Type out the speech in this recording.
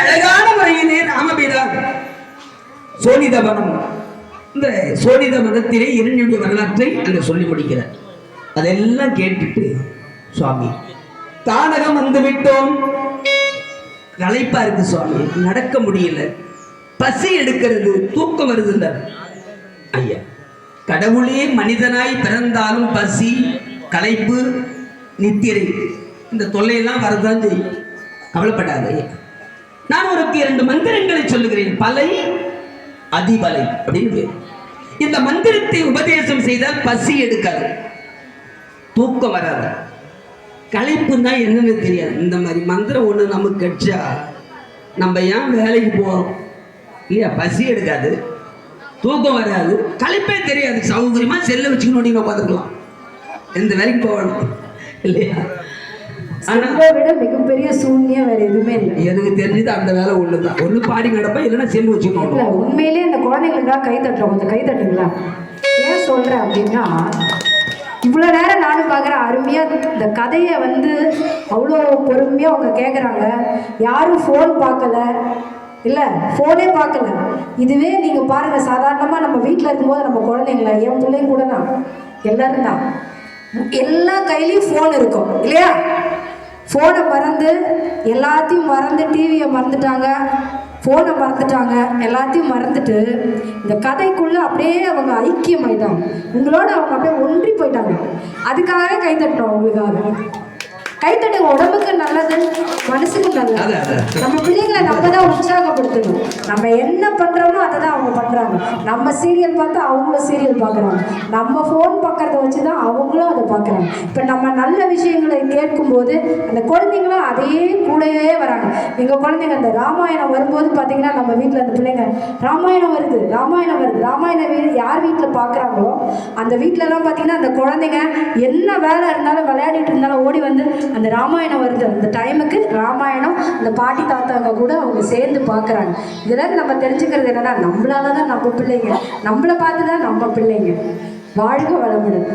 அழகான முறையிலே சோனித சோனிதவனம் இந்த சோனித மதத்திலே இரண்டுடைய வரலாற்றை அங்க சொல்லி முடிக்கிறார் அதெல்லாம் கேட்டுட்டு சுவாமி தானகம் வந்து விட்டோம். களைப்பா இருக்கு சுவாமி நடக்க முடியல. பசி எடுக்கிறது தூக்கம் வருதுல்ல ஐயா கடவுளே மனிதனாய் பிறந்தாலும் பசி களைப்பு நித்திரை இந்த தொல்லையெல்லாம் வரதான் செய்யும். கவலைப்படாத. ஐயா நாற்பத்தி இரண்டு மந்திரங்களை சொல்லுகிறேன். பலை அதிபலை அப்படின்னு இந்த மந்திரத்தை உபதேசம் செய்தால் பசி எடுக்காது. தூக்கம் வராது. களைப்புன்னா என்னன்னு தெரியாது. இந்த மாதிரி மந்திரம் ஒன்று நமக்கு கிடைச்சா நம்ம ஏன் வேலைக்கு போகிறோம் இல்லையா? பசி எடுக்காது. தூக்கம் வராது. களைப்பே தெரியாது. சௌகரியமா செல்ல வச்சுக்கணும் நீங்கள் உட்காந்துக்கலாம் எந்த வேலைக்கு போகணும்? இல்லையா? செல்வை விட மிகப்பெரிய சூன்யம் வேற எதுவுமே இல்லை. எனக்கு தெரிஞ்சது அந்த வேலை ஒன்று தான் ஒன்று பாடி கிடப்பா இல்லைன்னா வச்சுக்கணும் இல்ல உண்மையிலே இந்த குழந்தைங்களுக்காக கை தட்டுறோம் கொஞ்சம் கை தட்டுங்களா? ஏன் சொல்றேன் அப்படின்னா இவ்வளோ நேரம் நானும் பார்க்குறேன் அருமையாக இந்த கதையை வந்து அவ்வளோ பொறுமையாக அவங்க கேட்குறாங்க யாரும் ஃபோன் பார்க்கல. இல்லை ஃபோனே பார்க்கல. இதுவே நீங்கள் பாருங்கள் சாதாரணமாக நம்ம வீட்டில் இருக்கும்போது நம்ம குழந்தைங்கள என் பிள்ளைங்க கூட தான் எல்லாரும் தான் எல்லா கையிலையும் ஃபோன் இருக்கும் இல்லையா? ஃபோனை மறந்து எல்லாத்தையும் மறந்து டிவியை மறந்துட்டாங்க. ஃபோனை மறந்துட்டாங்க. எல்லாத்தையும் மறந்துட்டு இந்த கதைக்குள்ளே அப்படியே அவங்க ஐக்கியமாயிட்டாங்க. உங்களோட அவங்க அப்படியே ஒன்றி போயிட்டாங்க. அதுக்காகவே கைத்தட்டோம் அவங்களுக்காக கைத்தட்டுங்க உடம்புக்கு நல்லது. மனசுக்கு நல்லது. அது, அது. நம்ம பிள்ளைங்களை நம்ம தான் உற்சாகப்படுத்தணும். நம்ம என்ன பண்ணுறோமோ அதை தான் அவங்க பண்ணுறாங்க நம்ம சீரியல் பார்த்து அவங்களும் சீரியல் பார்க்குறாங்க. நம்ம ஃபோன் பார்க்கறத வச்சு தான் அவங்களும் அதை பார்க்குறாங்க. இப்போ நம்ம நல்ல விஷயங்களை கேட்கும்போது அந்த குழந்தைங்களும் அதையே கூடவே வராங்க. எங்கள் குழந்தைங்க அந்த ராமாயணம் வரும்போது பார்த்தீங்கன்னா நம்ம வீட்டில் அந்த பிள்ளைங்க ராமாயணம் வருது ராமாயணம் வருது ராமாயணம் வீடு யார் வீட்டில் பார்க்குறாங்களோ அந்த வீட்டிலலாம் பார்த்தீங்கன்னா அந்த குழந்தைங்க என்ன வேலை இருந்தாலும் வந்து அந்த ராமாயணம் வருது. அந்த டைமுக்கு ராமாயணம் அந்த பாட்டி தாத்தாங்க கூட அவங்க சேர்ந்து பார்க்குறாங்க. இதெல்லாம் நம்ம தெரிஞ்சுக்கிறது என்னன்னா நம்மளால தான் நம்ம பிள்ளைங்க. நம்மளை பார்த்து தான் நம்ம பிள்ளைங்க. வாழ்க வளமுடன்.